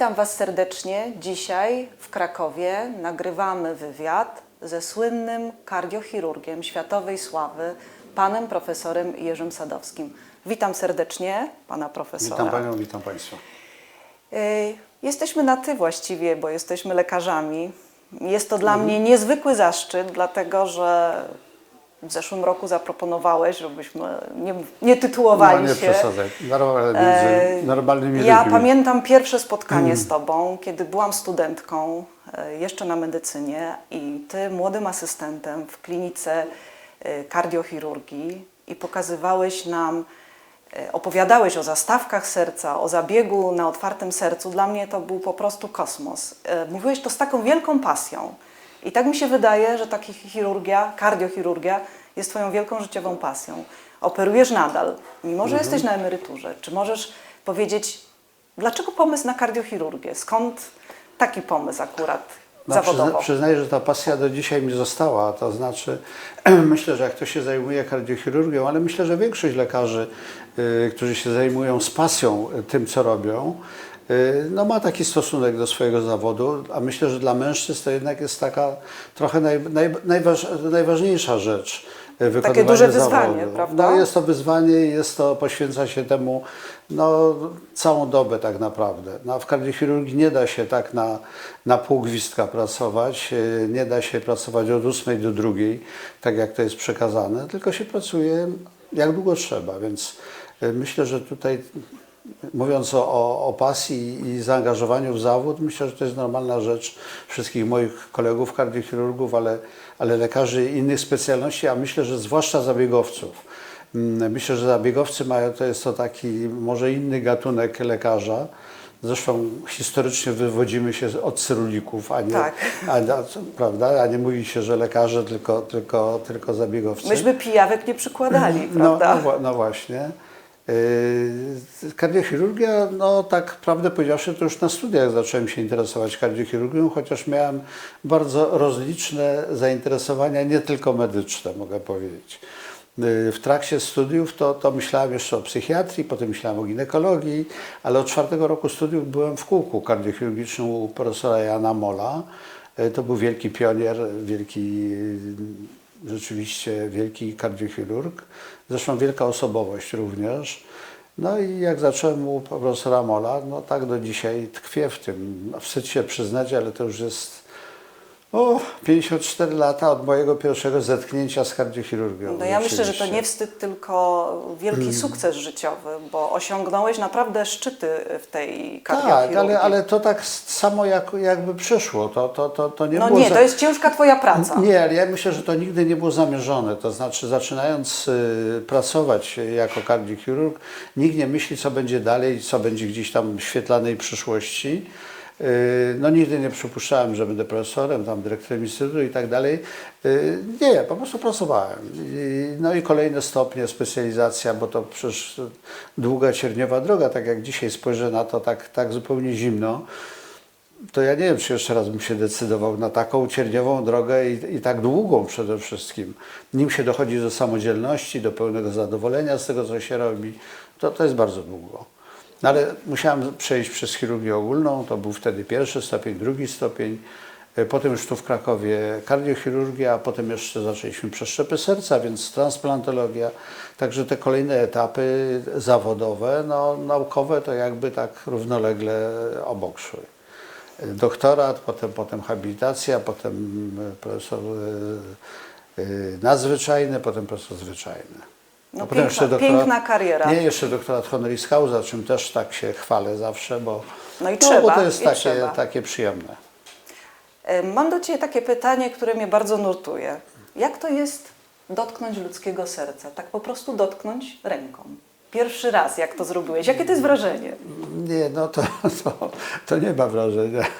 Witam Was serdecznie. Dzisiaj w Krakowie nagrywamy wywiad ze słynnym kardiochirurgiem światowej sławy, panem profesorem Jerzym Sadowskim. Witam serdecznie pana profesora. Witam Panią, witam Państwa. Y, Jesteśmy na ty właściwie, bo jesteśmy lekarzami. Jest to Mhm. dla mnie niezwykły zaszczyt, dlatego że w zeszłym roku zaproponowałeś, żebyśmy nie, nie tytułowali no, nie się. Normalnie E, między normalnymi Ja ludźmi. pamiętam pierwsze spotkanie z Tobą, kiedy byłam studentką e, jeszcze na medycynie i Ty młodym asystentem w klinice e, kardiochirurgii i pokazywałeś nam, opowiadałeś o zastawkach serca, o zabiegu na otwartym sercu. Dla mnie to był po prostu kosmos. Mówiłeś to z taką wielką pasją. I tak mi się wydaje, że taka chirurgia, kardiochirurgia jest Twoją wielką życiową pasją. Operujesz nadal, mimo że jesteś na emeryturze. Czy możesz powiedzieć, dlaczego pomysł na kardiochirurgię? Skąd taki pomysł akurat No, zawodowo? przyzna, przyznaję, że ta pasja do dzisiaj mi została. To znaczy, myślę, że jak ktoś się zajmuje kardiochirurgią, ale myślę, że większość lekarzy, y, którzy się zajmują z pasją y, tym, co robią, no ma taki stosunek do swojego zawodu, a myślę, że dla mężczyzn to jednak jest taka trochę naj, naj, najważ, najważniejsza rzecz. y, wykonywanie duże wyzwanie, zawodu. prawda? No, jest to wyzwanie i jest to, poświęca się temu no, całą dobę tak naprawdę. No, w kardiochirurgii nie da się tak na, na pół gwizdka pracować, yy, nie da się pracować od 8 do 2, tak jak to jest przekazane, tylko się pracuje jak długo trzeba, więc myślę, że tutaj mówiąc o, o, pasji i zaangażowaniu w zawód, myślę, że to jest normalna rzecz wszystkich moich kolegów kardiochirurgów, ale, ale lekarzy innych specjalności, a myślę, że zwłaszcza zabiegowców. Mm, Myślę, że zabiegowcy mają, to jest to taki może inny gatunek lekarza. Zresztą historycznie wywodzimy się od cyrulików, a nie, Tak. a, a, prawda? a nie mówi się, że lekarze, tylko, tylko, tylko zabiegowcy. Myśmy pijawek nie przykładali, No, prawda? no, wła- no właśnie. Yy, Kardiochirurgia, no tak prawdę powiedziawszy, to już na studiach zacząłem się interesować kardiochirurgią, chociaż miałem bardzo rozliczne zainteresowania, nie tylko medyczne, mogę powiedzieć. Yy, W trakcie studiów to, to myślałem jeszcze o psychiatrii, potem myślałem o ginekologii, ale od czwartego roku studiów byłem w kółku kardiochirurgicznym u profesora Jana Mola. Yy, To był wielki pionier, wielki rzeczywiście wielki kardiochirurg, zresztą wielka osobowość również. No i jak zacząłem u profesora Mola, no tak do dzisiaj tkwię w tym. Wstyd się przyznać, ale to już jest o, 54 lata od mojego pierwszego zetknięcia z kardiochirurgią. No ja myślę, że to nie wstyd, tylko wielki Mm. sukces życiowy, bo osiągnąłeś naprawdę szczyty w tej kardiochirurgii. Tak, ale, ale to tak samo jak, jakby przyszło. To, to, to, to nie No było nie, za- to jest ciężka Twoja praca. Nie, ale ja myślę, że to nigdy nie było zamierzone. To znaczy, zaczynając y, pracować jako kardiochirurg, nikt nie myśli, co będzie dalej, co będzie gdzieś tam w świetlanej przyszłości. Y, No nigdy nie przypuszczałem, że będę profesorem, tam dyrektorem instytutu i tak dalej. Y, Nie, po prostu pracowałem. No i kolejne stopnie, specjalizacja, bo to przecież długa, cierniowa droga, tak jak dzisiaj spojrzę na to tak, tak zupełnie zimno to ja nie wiem, czy jeszcze raz bym się decydował na taką cierniową drogę i, i tak długą przede wszystkim. Nim się dochodzi do samodzielności, do pełnego zadowolenia z tego, co się robi, to, to jest bardzo długo. No ale musiałem przejść przez chirurgię ogólną, to był wtedy pierwszy stopień, drugi stopień. E, Potem już tu w Krakowie kardiochirurgia, a potem jeszcze zaczęliśmy przeszczepy serca, więc transplantologia. Także te kolejne etapy zawodowe, no, naukowe to jakby tak równolegle obok szły doktorat, potem, potem habilitacja, potem e, profesor e, nadzwyczajny, potem profesor zwyczajny. No A potem piękna- piękna kariera. Nie, jeszcze doktorat honoris causa, czym też tak się chwalę zawsze, bo, No i bo trzeba, to jest takie, trzeba. takie przyjemne. E, Mam do Ciebie takie pytanie, które mnie bardzo nurtuje. Jak to jest dotknąć ludzkiego serca? Tak po prostu dotknąć ręką. Pierwszy raz, jak to zrobiłeś. Jakie to jest wrażenie? Nie, no to, to, to nie ma wrażenia.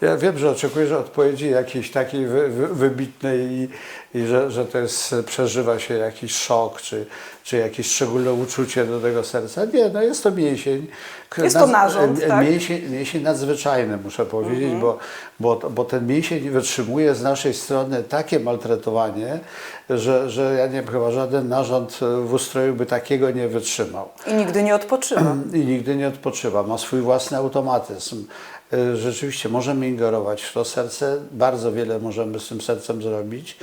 Ja wiem, że oczekujesz odpowiedzi jakiejś takiej wy, wy, wybitnej i, i że, że to jest, przeżywa się jakiś szok, czy, czy jakieś szczególne uczucie do tego serca. Nie, no jest to mięsień. Jest to narząd, e, tak? Mięsień, mięsień nadzwyczajny, muszę powiedzieć, Mhm. bo, bo, bo ten mięsień wytrzymuje z naszej strony takie maltretowanie, że, że ja nie chyba żaden narząd w ustroju by takiego nie wytrzymał I nigdy nie odpoczywa. i nigdy nie odpoczywa. Ma swój własny automatyzm. Y, Rzeczywiście możemy ingerować w to serce, bardzo wiele możemy z tym sercem zrobić.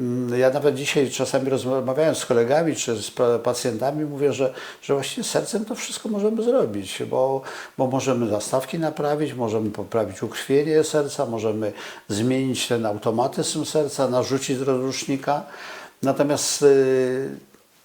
Mm, Ja nawet dzisiaj czasami rozmawiając z kolegami czy z pa- pacjentami mówię, że, że właśnie sercem to wszystko możemy zrobić, bo, bo możemy zastawki naprawić, możemy poprawić ukrwienie serca, możemy zmienić ten automatyzm serca, narzucić rozrusznika. Natomiast y,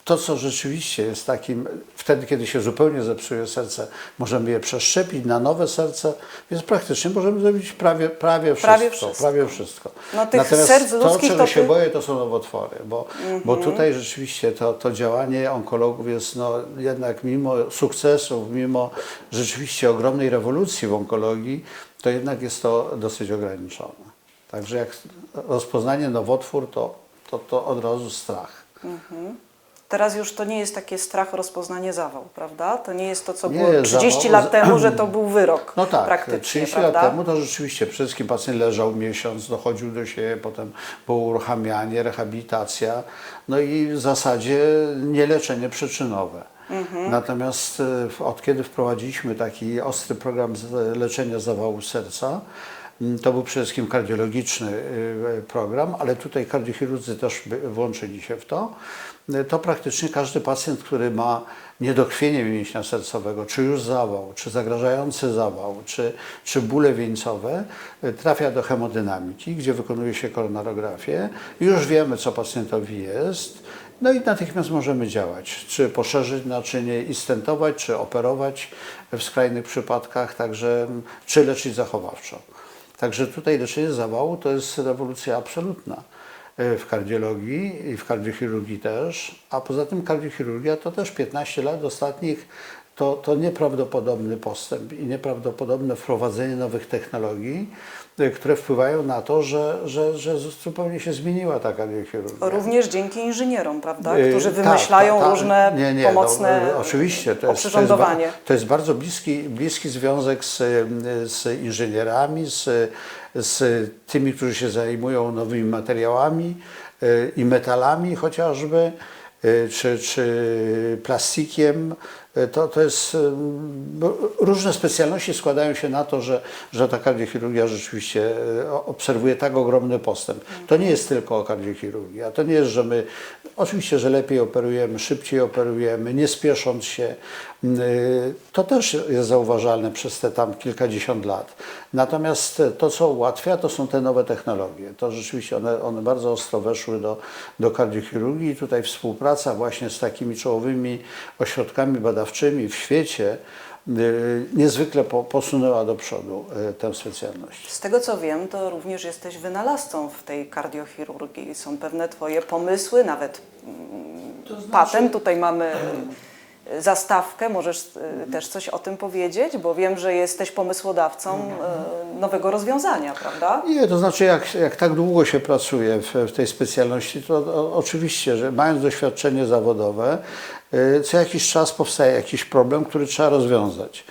to, co rzeczywiście jest takim, wtedy, kiedy się zupełnie zepsuje serce, możemy je przeszczepić na nowe serce, więc praktycznie możemy zrobić prawie, prawie wszystko. Prawie wszystko. Prawie wszystko. No, tych Natomiast serc to, czego to się ty- boję, to są nowotwory, bo, bo Mhm. tutaj rzeczywiście to, to działanie onkologów jest no, jednak mimo sukcesów, mimo rzeczywiście ogromnej rewolucji w onkologii, to jednak jest to dosyć ograniczone. Także jak rozpoznanie nowotwór, to, to, to od razu strach. Teraz już to nie jest takie strach rozpoznanie zawał, prawda? To nie jest to, co Nie było jest 30 zawał. lat temu, że to był wyrok No tak, praktycznie, 30 prawda? lat temu to rzeczywiście przede wszystkim pacjent leżał miesiąc, dochodził do siebie, potem było uruchamianie, rehabilitacja, no i w zasadzie nie leczenie przyczynowe. Mhm. Natomiast e, od kiedy wprowadziliśmy taki ostry program leczenia zawału serca, to był przede wszystkim kardiologiczny y, program, ale tutaj kardiochirurdzy też włączyli się w to. Y, To praktycznie każdy pacjent, który ma niedokrwienie mięśnia sercowego, czy już zawał, czy zagrażający zawał, czy, czy bóle wieńcowe, y, trafia do hemodynamiki, gdzie wykonuje się koronarografię. Już wiemy, co pacjentowi jest. No i natychmiast możemy działać, czy poszerzyć naczynie i stentować, czy operować w skrajnych przypadkach, także czy leczyć zachowawczo. Także tutaj leczenie zawału to jest rewolucja absolutna e, w kardiologii i w kardiochirurgii też, a poza tym kardiochirurgia to też 15 lat ostatnich to, to nieprawdopodobny postęp i nieprawdopodobne wprowadzenie nowych technologii, e, które wpływają na to, że, że, że zupełnie się zmieniła ta kardiochirurgia. Również dzięki inżynierom, prawda? Yy, Którzy tak, wymyślają tak, tak. różne Nie, nie, pomocne no, oczywiście, to jest, to, jest, to jest bardzo bliski, bliski związek z, z inżynierami, z, z tymi, którzy się zajmują nowymi materiałami i metalami chociażby, czy, czy plastikiem. Y, To, to jest, bo różne specjalności składają się na to, że, że ta kardiochirurgia rzeczywiście o- obserwuje tak ogromny postęp. To nie jest tylko kardiochirurgia, to nie jest, że my, oczywiście, że lepiej operujemy, szybciej operujemy, nie spiesząc się. Y, To też jest zauważalne przez te tam kilkadziesiąt lat. Natomiast to, co ułatwia, to są te nowe technologie. To rzeczywiście one, one bardzo ostro weszły do, do kardiochirurgii tutaj współpraca właśnie z takimi czołowymi ośrodkami badawczymi w świecie y, niezwykle po, posunęła do przodu y, tę specjalność. Z tego co wiem, to również jesteś wynalazcą w tej kardiochirurgii. Są pewne Twoje pomysły, nawet mm, patent. Tutaj mamy y, zastawkę. Możesz też coś o tym powiedzieć? Bo wiem, że jesteś pomysłodawcą nowego rozwiązania, prawda? Nie, to znaczy jak, jak tak długo się pracuje w, w tej specjalności, to o, oczywiście, że mając doświadczenie zawodowe, co jakiś czas powstaje jakiś problem, który trzeba rozwiązać.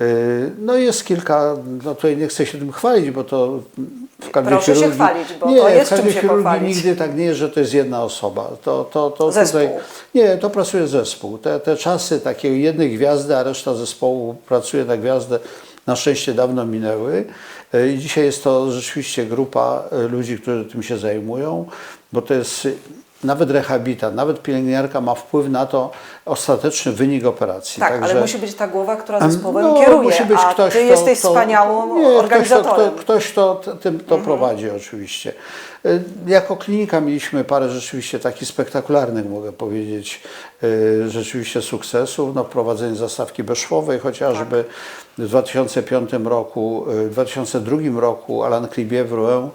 Y, No jest kilka, no tutaj nie chcę się tym chwalić, bo to w kardiochirurgii... się chwalić, bo nie, to jest w czym się pochwalić. nigdy tak nie jest, że to jest jedna osoba. To, to, to Zespół. Tutaj, nie, to pracuje zespół. Te, te czasy takiej jednej gwiazdy, a reszta zespołu pracuje na gwiazdę, na szczęście dawno minęły. E, I dzisiaj jest to rzeczywiście grupa e, ludzi, którzy tym się zajmują, bo to jest nawet rehabilitant, nawet pielęgniarka ma wpływ na to ostateczny wynik operacji. Tak, ale Także- musi być ta głowa, która zespołem no, kieruje, musi być a ktoś, Ty kto, jesteś kto, wspaniałą nie, organizatorem. Ktoś, kto, ktoś, kto tym to prowadzi oczywiście. Y, Jako klinika mieliśmy parę rzeczywiście takich spektakularnych, mogę powiedzieć, y, rzeczywiście sukcesów. No, wprowadzenie zastawki bezszwowej chociażby. W 2005 roku, y, w 2002 roku Alan Cribier w Rouen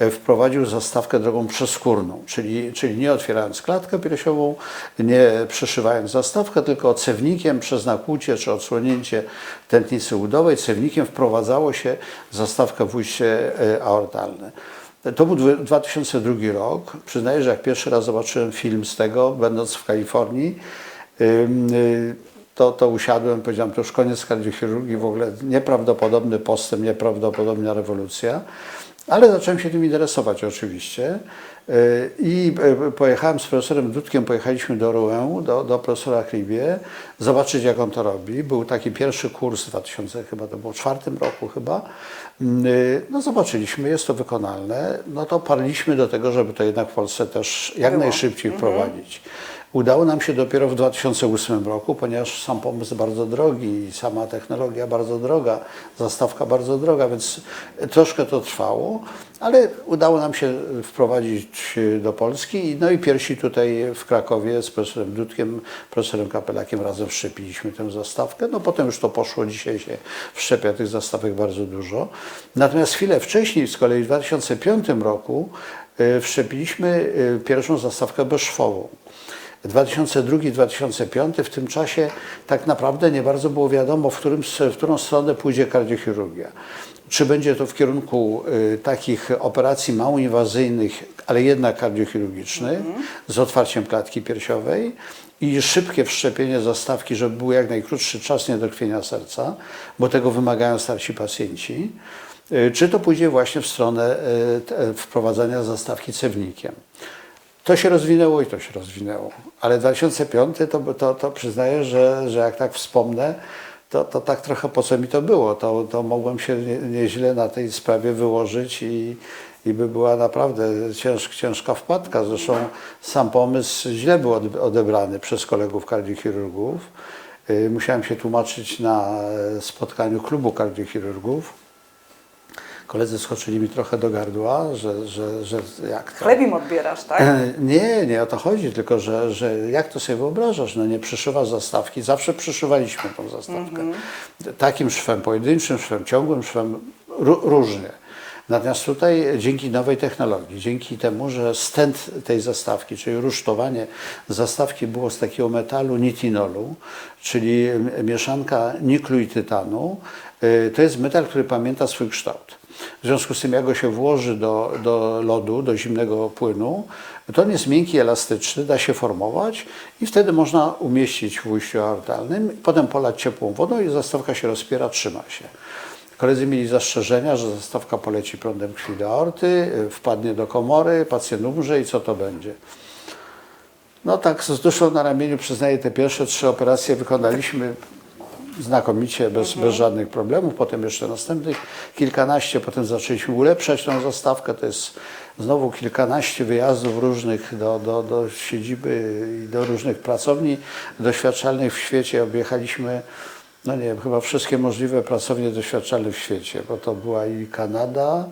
y, wprowadził zastawkę drogą przeskórną, czyli, czyli nie otwierając klatkę piersiową, nie przeszywając zastawkę, tylko cewnikiem przez nakłucie czy odsłonięcie tętnicy udowej, cewnikiem wprowadzało się zastawkę w ujście y, aortalne. To był dwy- 2002 rok. Przyznaję, że jak pierwszy raz zobaczyłem film z tego, będąc w Kalifornii, y, to, to usiadłem, powiedziałem, to już koniec kardiochirurgii, w ogóle nieprawdopodobny postęp, nieprawdopodobna rewolucja. Ale zacząłem się tym interesować oczywiście. Y, I y, pojechałem z profesorem Dudkiem, pojechaliśmy do Rouen, do, do profesora Kribie, zobaczyć jak on to robi. Był taki pierwszy kurs w 2000, chyba to było w czwartym roku chyba. Y, No zobaczyliśmy, jest to wykonalne. No to parliśmy do tego, żeby to jednak w Polsce też jak najszybciej wprowadzić. Udało nam się dopiero w 2008 roku, ponieważ sam pomysł bardzo drogi sama technologia bardzo droga, zastawka bardzo droga, więc troszkę to trwało, ale udało nam się wprowadzić do Polski. No i pierwsi tutaj w Krakowie z profesorem Dudkiem, profesorem Kapelakiem razem wszczepiliśmy tę zastawkę. No potem już to poszło, dzisiaj się wszczepia tych zastawek bardzo dużo. Natomiast chwilę wcześniej, z kolei w 2005 roku, y, wszczepiliśmy y, pierwszą zastawkę bezszwową. 2002-2005 w tym czasie tak naprawdę nie bardzo było wiadomo, w, którym, w którą stronę pójdzie kardiochirurgia. Czy będzie to w kierunku y, takich operacji mało inwazyjnych, ale jednak kardiochirurgicznych, z otwarciem klatki piersiowej i szybkie wszczepienie zastawki, żeby był jak najkrótszy czas niedokrwienia serca, bo tego wymagają starsi pacjenci. Y, Czy to pójdzie właśnie w stronę y, te- wprowadzania zastawki cewnikiem. To się rozwinęło i to się rozwinęło. Ale 2005 to, to, to przyznaję, że, że jak tak wspomnę, to, to tak trochę po co mi to było. To, to mogłem się nie, nieźle na tej sprawie wyłożyć i, i by była naprawdę cięż, ciężka wpadka. Zresztą sam pomysł źle był ode- odebrany przez kolegów kardiochirurgów. Y, Musiałem się tłumaczyć na e, spotkaniu klubu kardiochirurgów. Koledzy skoczyli mi trochę do gardła, że, że, że jak to... Chleb im odbierasz, tak? E, Nie, nie o to chodzi, tylko że, że jak to sobie wyobrażasz, no nie przyszywasz zastawki, zawsze przyszywaliśmy tą zastawkę. Takim szwem, pojedynczym szwem, ciągłym szwem, ró- różnie. Natomiast tutaj dzięki nowej technologii, dzięki temu, że stent tej zastawki, czyli rusztowanie zastawki było z takiego metalu nitinolu, czyli mieszanka niklu i tytanu, y, to jest metal, który pamięta swój kształt. W związku z tym, jak go się włoży do, do lodu, do zimnego płynu, to on jest miękki, elastyczny, da się formować i wtedy można umieścić w ujściu aortalnym, potem polać ciepłą wodą i zastawka się rozpiera, trzyma się. Koledzy mieli zastrzeżenia, że zastawka poleci prądem krwi do aorty, wpadnie do komory, pacjent umrze i co to będzie. No tak, z duszą na ramieniu przyznaję, te pierwsze trzy operacje wykonaliśmy znakomicie, bez, bez żadnych problemów. Potem jeszcze następnych kilkanaście, potem zaczęliśmy ulepszać tą zastawkę. To jest znowu kilkanaście wyjazdów różnych do, do, do siedziby i do różnych pracowni doświadczalnych w świecie. Objechaliśmy, no nie wiem, chyba wszystkie możliwe pracownie doświadczalne w świecie, bo to była i Kanada,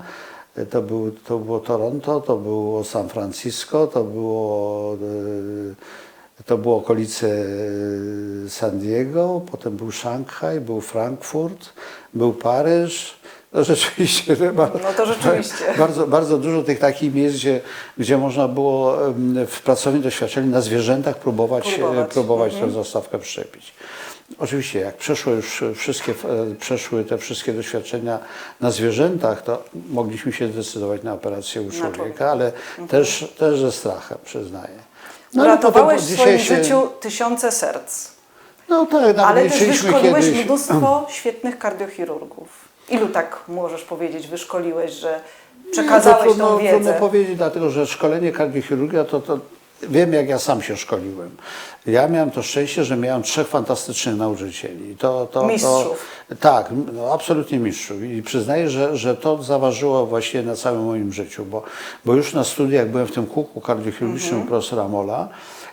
to, był, to było Toronto, to było San Francisco, to było, e, to było okolice e, San Diego, potem był Szanghaj, był Frankfurt, był Paryż. No rzeczywiście, No to rzeczywiście. bardzo, bardzo dużo tych takich miejsc, gdzie, gdzie można było w pracowni doświadczalnej na zwierzętach próbować, Próbować. próbować, próbować tę zastawkę wszczepić. Oczywiście, jak przeszły już wszystkie, e, przeszły te wszystkie doświadczenia na zwierzętach, to mogliśmy się zdecydować na operację u człowieka, ale też, też ze strachem, przyznaję. No, potem w swoim się- życiu tysiące serc. No tak, Ale też wyszkoliłeś kiedyś. mnóstwo świetnych kardiochirurgów. Ilu tak możesz powiedzieć, wyszkoliłeś, że przekazałeś to trudno, tą trudno wiedzę? powiedzieć, dlatego że szkolenie kardiochirurgia to, to wiem, jak ja sam się szkoliłem. Ja miałem to szczęście, że miałem trzech fantastycznych nauczycieli. To, to, Mistrzów. To, tak, no, absolutnie mistrzów. I przyznaję, że, że to zaważyło właśnie na całym moim życiu, bo, bo już na studiach byłem w tym kółku kardiochirurgicznym u profesora Mola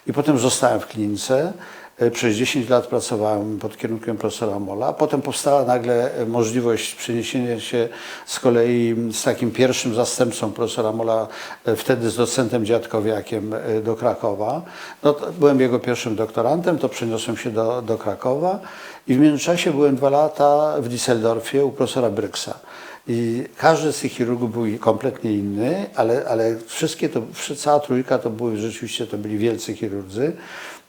i potem zostałem w klinice. E, Przez 10 lat pracowałem pod kierunkiem profesora Mola. Potem powstała nagle e, możliwość przeniesienia się z kolei z takim pierwszym zastępcą profesora Mola, e, wtedy z docentem Dziadkowiakiem do Krakowa. No, byłem jego pierwszym doktorantem, to przeniosłem się do, do Krakowa i w międzyczasie byłem dwa lata w Düsseldorfie u profesora Bryksa. I każdy z tych chirurgów był kompletnie inny, ale, ale wszystkie to, cała trójka to były rzeczywiście, to byli wielcy chirurdzy.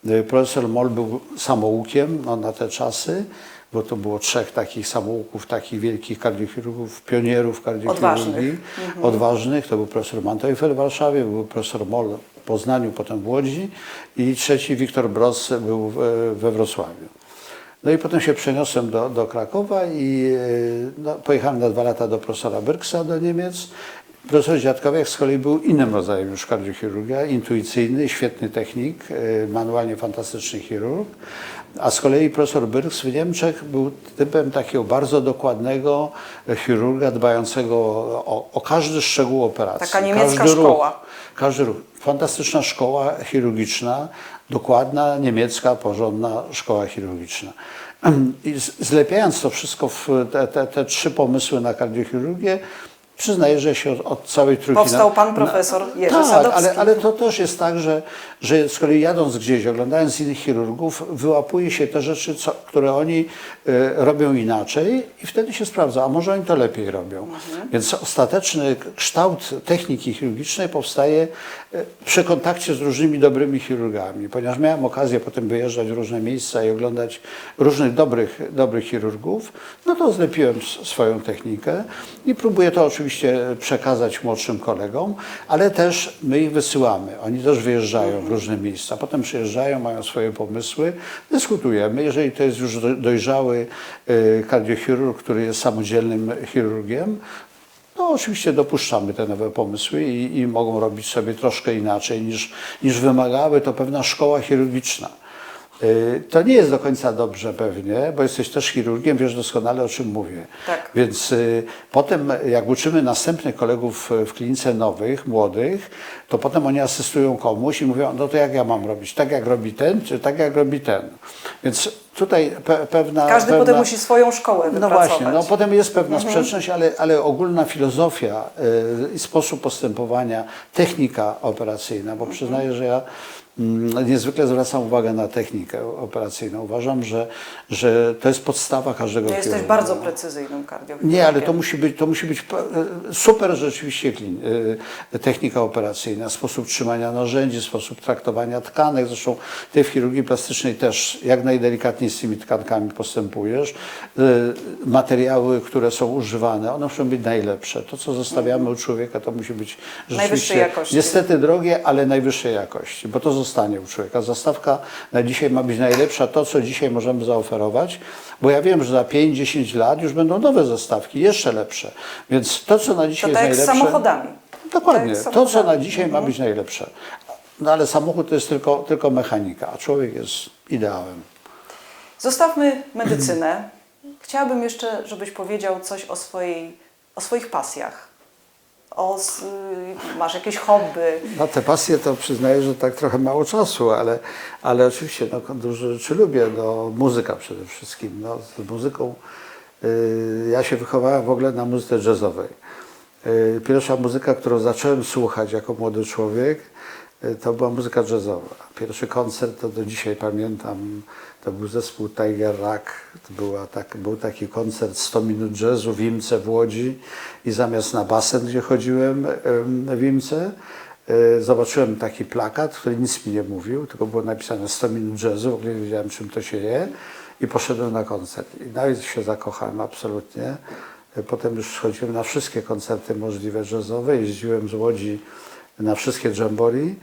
Y, Profesor Moll był samoukiem no, na te czasy. bo to było trzech takich samouków, takich wielkich kardiochirurgów, pionierów kardiochirurgii, Odważnych. odważnych. To był profesor Manteuffel w Warszawie, był profesor Moll w Poznaniu, potem w Łodzi i trzeci Wiktor Bros był we Wrocławiu. No i potem się przeniosłem do, do Krakowa i e, no, pojechałem na dwa lata do profesora Birksa do Niemiec. Profesor Dziadkowiak z kolei był innym rodzajem już kardiochirurgia, intuicyjny, świetny technik, e, manualnie fantastyczny chirurg. A z kolei profesor Birks w Niemczech był typem takiego bardzo dokładnego chirurga, dbającego o, o każdy szczegół operacji. Taka niemiecka każdy szkoła. Ruch, każdy ruch. Fantastyczna szkoła chirurgiczna, dokładna, niemiecka, porządna szkoła chirurgiczna. I zlepiając to wszystko w te, te, te trzy pomysły na kardiochirurgię, przyznaję, że się od, od całej trójki... Powstał pan profesor Jerzy tak, Sadowski. ale, ale to też jest tak, że, że z kolei jadąc gdzieś, oglądając innych chirurgów, wyłapuje się te rzeczy, co, które oni e, robią inaczej i wtedy się sprawdza, a może oni to lepiej robią. Mhm. Więc ostateczny kształt techniki chirurgicznej powstaje e, przy kontakcie z różnymi dobrymi chirurgami. Ponieważ miałem okazję potem wyjeżdżać w różne miejsca i oglądać różnych dobrych, dobrych chirurgów, no to zlepiłem swoją technikę i próbuję to oczywiście przekazać młodszym kolegom, ale też my ich wysyłamy. Oni też wyjeżdżają w różne miejsca. Potem przyjeżdżają, mają swoje pomysły, dyskutujemy. Jeżeli to jest już do- dojrzały y, kardiochirurg, który jest samodzielnym chirurgiem, no oczywiście dopuszczamy te nowe pomysły i, i mogą robić sobie troszkę inaczej niż, niż to pewna szkoła chirurgiczna. Y, To nie jest do końca dobrze pewnie, bo jesteś też chirurgiem, wiesz doskonale o czym mówię. Tak. Więc y, potem jak uczymy następnych kolegów w klinice nowych, młodych, to potem oni asystują komuś i mówią, no to jak ja mam robić? Tak jak robi ten, czy tak jak robi ten? Więc tutaj pe, pewna... Każdy pewna... potem musi swoją szkołę No wypracować. właśnie, no potem jest pewna sprzeczność, ale, ale ogólna filozofia y, i sposób postępowania, technika operacyjna, bo przyznaję, że ja niezwykle zwracam uwagę na technikę operacyjną. Uważam, że, że to jest podstawa każdego No jesteś chirurga. bardzo precyzyjnym kardiochirurgiem. Nie, ale to musi być, to musi być pe- super rzeczywiście y, technika operacyjna, sposób trzymania narzędzi, sposób traktowania tkanek. Zresztą ty w chirurgii plastycznej też jak najdelikatniej z tymi tkankami postępujesz. Y, Materiały, które są używane, one muszą być najlepsze. To, co zostawiamy u człowieka, to musi być Najwyższej rzeczywiście jakości. niestety drogie, ale najwyższej jakości, bo to zostanie u człowieka. Zastawka na dzisiaj ma być najlepsza, to co dzisiaj możemy zaoferować, bo ja wiem, że za 5-10 lat już będą nowe zastawki, jeszcze lepsze. Więc to, co na To dzisiaj tak jak jest z najlepsze... samochodami. Dokładnie. Tak to, co na dzisiaj ma być najlepsze. No ale samochód to jest tylko, tylko mechanika, a człowiek jest ideałem. Zostawmy medycynę. Chciałabym jeszcze, żebyś powiedział coś o, swojej, o swoich pasjach. O, s- masz jakieś hobby. Na te pasje to przyznaję, że tak trochę mało czasu, ale, ale oczywiście no, dużo rzeczy lubię. No, muzyka przede wszystkim. No, z muzyką y, ja się wychowałem w ogóle na muzyce jazzowej. Y, pierwsza muzyka, którą zacząłem słuchać jako młody człowiek, y, to była muzyka jazzowa. Pierwszy koncert to do dzisiaj pamiętam. To był zespół Tiger Rock. To była tak, był taki koncert 100 minut jazzu w Imce w Łodzi i zamiast na basen, gdzie chodziłem em, w Imce, e, zobaczyłem taki plakat, który nic mi nie mówił, tylko było napisane 100 minut jazzu, w ogóle nie wiedziałem czym to się je i poszedłem na koncert. I nawet się zakochałem absolutnie. E, Potem już chodziłem na wszystkie koncerty możliwe jazzowe, jeździłem z Łodzi na wszystkie jamboree,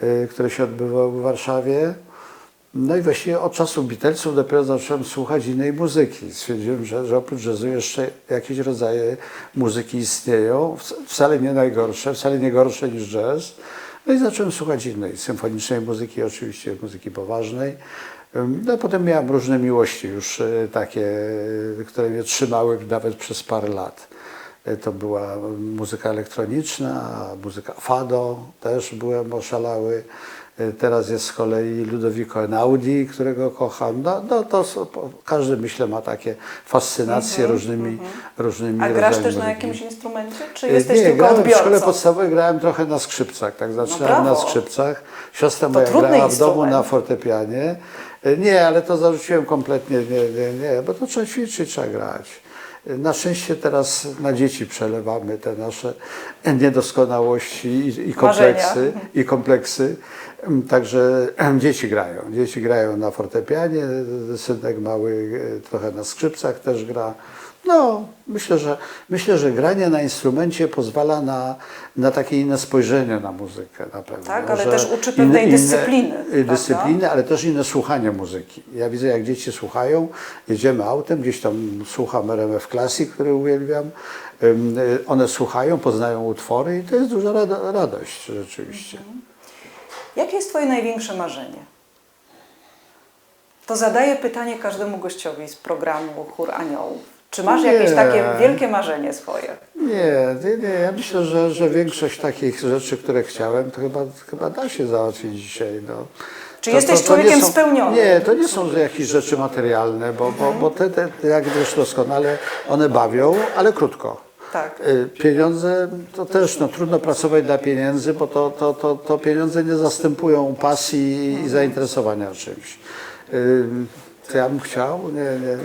e, które się odbywały w Warszawie. No i właściwie od czasu Beatlesów dopiero zacząłem słuchać innej muzyki. Stwierdziłem, że, że oprócz jazzu jeszcze jakieś rodzaje muzyki istnieją, wc- wcale nie najgorsze, wcale nie gorsze niż jazz. No i zacząłem słuchać innej, symfonicznej muzyki, oczywiście muzyki poważnej. No a potem miałem różne miłości już e, takie, e, które mnie trzymały nawet przez parę lat. E, To była muzyka elektroniczna, muzyka fado, też byłem oszalały. E, Teraz jest z kolei Ludovico Einaudi, którego kocham. No, no to każdy myślę ma takie fascynacje różnymi, różnymi Mhm, A grasz też na jakimś instrumencie? Czy E, jesteś Nie, tylko grałem w szkole odbiorcą? podstawowej, grałem trochę na skrzypcach, tak zaczynałem na brawo. skrzypcach. Siostra To moja grała w domu instrument. na fortepianie. Nie, ale to zarzuciłem kompletnie, nie, nie, nie, bo to trzeba ćwiczyć, trzeba grać. Na szczęście teraz na dzieci przelewamy te nasze niedoskonałości i, i kompleksy. I kompleksy. Mm, Także dzieci grają. Dzieci grają na fortepianie, synek mały e, trochę na skrzypcach też gra. No, myślę, że myślę, że granie na instrumencie pozwala na, na takie inne spojrzenie na muzykę na pewno. Tak, ale że też uczy pewnej dyscypliny, Inne, prawda? dyscypliny, ale też inne słuchanie muzyki. Ja widzę, jak dzieci słuchają, jedziemy autem, gdzieś tam słucham RMF Classic, który uwielbiam. Y, One słuchają, poznają utwory i to jest duża rado, radość rzeczywiście. Jakie jest Twoje największe marzenie? To zadaję pytanie każdemu gościowi z programu Chór Aniołów. Czy masz jakieś Nie. takie wielkie marzenie swoje? Nie, nie, nie. Ja myślę, że, że większość takich rzeczy, które chciałem, to chyba, chyba da się załatwić dzisiaj. No. Czy jesteś człowiekiem spełnionym? Nie, to nie są jakieś rzeczy materialne, bo, bo, bo te, te, jak wiesz doskonale, one bawią, ale krótko. Tak. Y, Pieniądze to też no, trudno pracować dla pieniędzy, bo to, to, to, to pieniądze nie zastępują pasji i zainteresowania czymś. Co ja bym chciał? Nie, nie,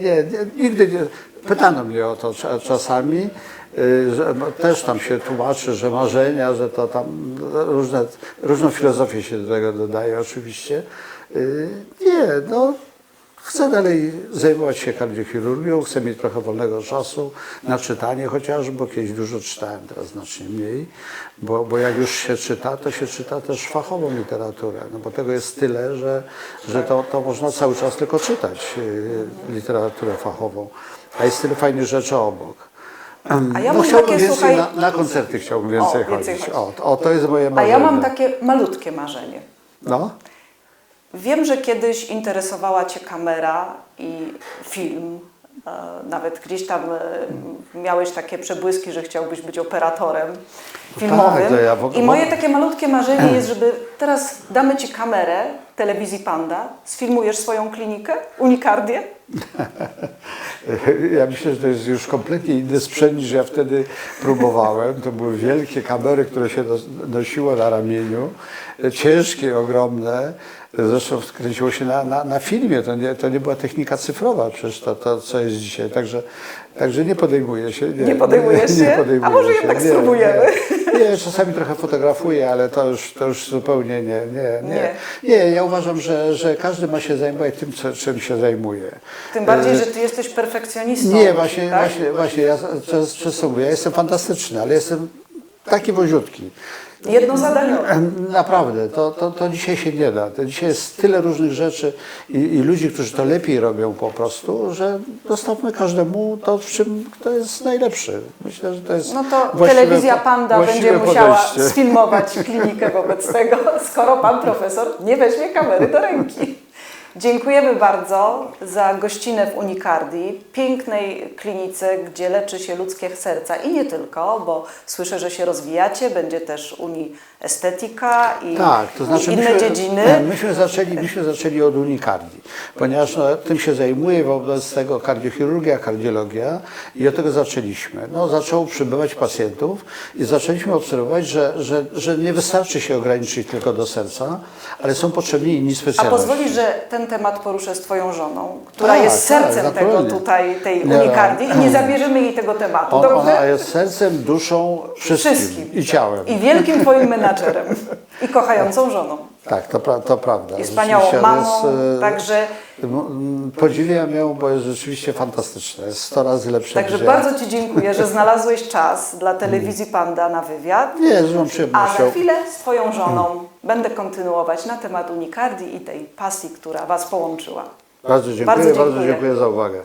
nie, nie, nigdy nie. Pytano mnie o to cza- czasami. y, Że też tam się tłumaczy, że marzenia, że to tam różne, różną filozofię się do tego dodaje oczywiście. Y, Nie, no Chcę dalej zajmować się kardiochirurgią, chcę mieć trochę wolnego czasu na czytanie chociażby, bo kiedyś dużo czytałem, teraz znacznie mniej, bo, bo jak już się czyta, to się czyta też fachową literaturę, no bo tego jest tyle, że, że to, to można cały czas tylko czytać yy, literaturę fachową, a jest tyle fajnych rzeczy obok. A ja no, mam takie, więcej słuchaj- na, na koncerty chciałbym więcej, O, więcej chodzić. chodzić. O, o, to jest moje A marzenie. ja mam takie malutkie marzenie. No? Wiem, że kiedyś interesowała Cię kamera i film. E, Nawet gdzieś tam e, miałeś takie przebłyski, że chciałbyś być operatorem filmowym. tak, to ja w ogóle- I moje takie malutkie marzenie jest, żeby teraz damy Ci kamerę telewizji Panda, sfilmujesz swoją klinikę, Unikardię. Ja myślę, że to jest już kompletnie inny sprzęt niż ja wtedy próbowałem. To były wielkie kamery, które się nos- nosiło na ramieniu, ciężkie, ogromne. Zresztą kręciło się na, na, na filmie, to nie, to nie była technika cyfrowa przecież to, to co jest dzisiaj. Także, także nie podejmuję się. Nie podejmujesz się? A może jednak spróbujemy? Nie, nie, czasami trochę fotografuję, ale to już, to już zupełnie nie. Nie, nie. Nie. nie ja uważam, że, że każdy ma się zajmować tym, co, czym się zajmuje. Tym bardziej, że Ty jesteś perfekcjonistą. Nie, właśnie, tak? właśnie, właśnie ja często mówię, ja jestem fantastyczny, ale jestem taki woziutki. Jednozadaniowy. Naprawdę, to, to, to dzisiaj się nie da. To dzisiaj jest tyle różnych rzeczy i, i ludzi, którzy to lepiej robią po prostu, że dostawmy każdemu to, w czym kto jest najlepszy. Myślę, że to jest No to właściwe telewizja Panda właściwe będzie musiała podejście. sfilmować klinikę wobec tego, skoro pan profesor nie weźmie kamery do ręki. Dziękujemy bardzo za gościnę w Unikardii, pięknej klinice, gdzie leczy się ludzkie serca i nie tylko, bo słyszę, że się rozwijacie, będzie też Uni Estetyka i, Tak, to znaczy i inne myśmy, dziedziny. Myśmy zaczęli, myśmy zaczęli od unikardii, ponieważ no, tym się zajmuję wobec tego kardiochirurgia, kardiologia i od tego zaczęliśmy. No, zaczęło przybywać pacjentów i zaczęliśmy obserwować, że, że, że nie wystarczy się ograniczyć tylko do serca, ale są potrzebni inni A specjaliści. pozwolisz, że ten temat poruszę z Twoją żoną, która Tak, jest tak, sercem tego naturalnie. tutaj, tej Unikardii i nie zabierzemy jej tego tematu, On, ona jest sercem, duszą, wszystkim, Wszystkim. i ciałem. I wielkim Twoim menadżerem. I kochającą żoną. Tak, to, pra, to prawda. I wspaniałą mamą, jest, e, także, Podziwiam ją, bo jest rzeczywiście fantastyczna. Jest 100 razy lepsza także niż bardzo Ci dziękuję, że znalazłeś czas dla telewizji Panda na wywiad. Nie, z dużą A przyjemnością. za chwilę z Twoją żoną będę kontynuować na temat unikardii i tej pasji, która Was połączyła. Bardzo dziękuję, Bardzo bardzo dziękuję. dziękuję za uwagę.